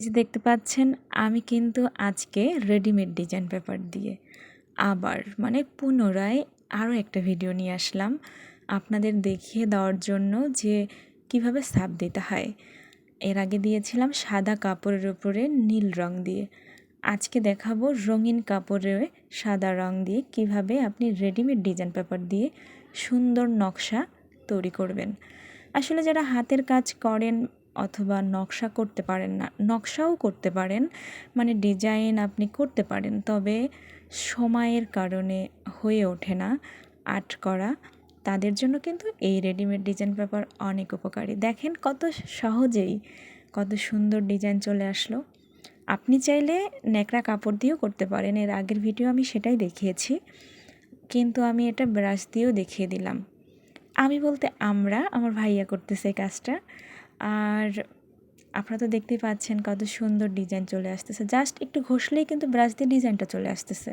যে দেখতে পাচ্ছেন, আমি কিন্তু আজকে রেডিমেড ডিজাইন পেপার দিয়ে আবার মানে পুনরায় আরও একটা ভিডিও নিয়ে আসলাম আপনাদের দেখিয়ে দেওয়ার জন্য যে কীভাবে সাপ দিতে হয়। এর আগে দিয়েছিলাম সাদা কাপড়ের উপরে নীল রং দিয়ে। আজকে দেখাবো রঙিন কাপড়ে সাদা রং দিয়ে কীভাবে আপনি রেডিমেড ডিজাইন পেপার দিয়ে সুন্দর নকশা তৈরি করবেন। আসলে যারা হাতের কাজ করেন অথবা নকশা করতে পারেন না। নকশাও করতে পারেন মানে ডিজাইন আপনি করতে পারেন, তবে সময়ের কারণে হয়ে ওঠে না আর্ট করা। তাদের জন্য কিন্তু এই রেডিমেড ডিজাইন পেপার অনেক উপকারী। দেখেন কত সহজেই কত সুন্দর ডিজাইন চলে আসলো। আপনি চাইলে ন্যাকড়া কাপড় দিয়েও করতে পারেন, এর আগের ভিডিও আমি সেটাই দেখিয়েছি, কিন্তু আমি এটা ব্রাশ দিয়েও দেখিয়ে দিলাম। আমি বলতে আমরা, আমার ভাইয়া করতেছে কাজটা। আর আপনারা তো দেখতেই পাচ্ছেন কত সুন্দর ডিজাইন চলে আসতেছে। জাস্ট একটু ঘষলেই কিন্তু ব্রাশ দিয়ে ডিজাইনটা চলে আসতেছে।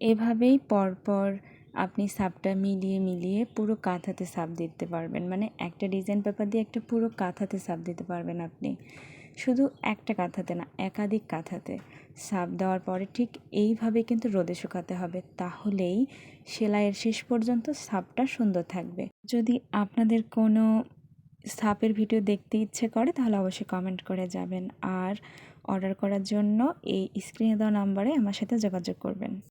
এভাবেই পরপর আপনি সাপটা মিলিয়ে মিলিয়ে পুরো কাঁথাতে সাপ দিতে পারবেন। মানে একটা ডিজাইন পেপার দিয়ে একটা পুরো কাঁথাতে সাপ দিতে পারবেন আপনি। শুধু একটা কাঁথাতে না, একাধিক কাঁথাতে সাপ দেওয়ার পরে ঠিক এইভাবে কিন্তু রোদে শুকাতে হবে। তাহলেই সেলাইয়ের শেষ পর্যন্ত সাপটা সুন্দর থাকবে। যদি আপনাদের কোনো সাপের ভিডিও দেখতে ইচ্ছে করে, তাহলে অবশ্যই কমেন্ট করে যাবেন। আর অর্ডার করার জন্য এই স্ক্রিনে দেওয়া নাম্বারে আমার সাথে যোগাযোগ করবেন।